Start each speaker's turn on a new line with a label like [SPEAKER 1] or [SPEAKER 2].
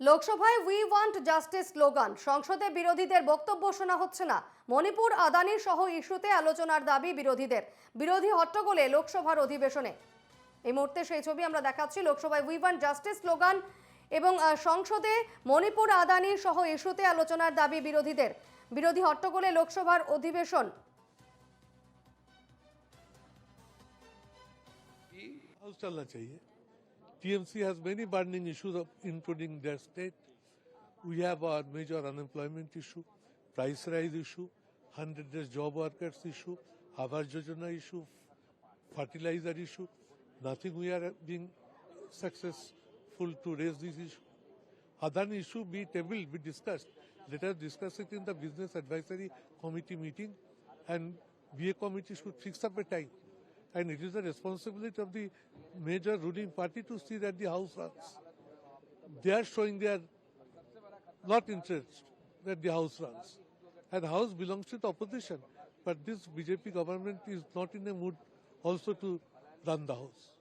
[SPEAKER 1] লোকসভায় we want justice slogan সংসদে বিরোধীদের বক্তব্য শোনা হচ্ছে না মণিপুর আদানি সহ ইস্যুতে আলোচনার দাবি বিরোধীদের বিরোধী হট্টগোলে লোকসভার অধিবেশনে এই মুহূর্তে সেই ছবি আমরা দেখাচ্ছি লোকসভায় উই ওয়ান্ট জাস্টিস স্লোগান এবং আহ, সংসদে মণিপুর আদানি সহ ইস্যুতে আলোচনার দাবি বিরোধীদের বিরোধী হট্টগোলে লোকসভার অধিবেশন
[SPEAKER 2] हाउस चलना चाहिए TMC has many burning issues, of, including their state. We have our major unemployment issue, price rise issue, 100 days job workers issue, Awas Yojana issue, fertilizer issue. Nothing we are being successful to raise this issue. Adani issue be tabled, be discussed. Let us discuss it in the business advisory committee meeting and BA committee should fix up a time. And it is the responsibility of the major ruling party to see that the House runs. They are showing their not interest that the House runs. And the House belongs to the opposition. But this BJP government is not in a mood also to run the House.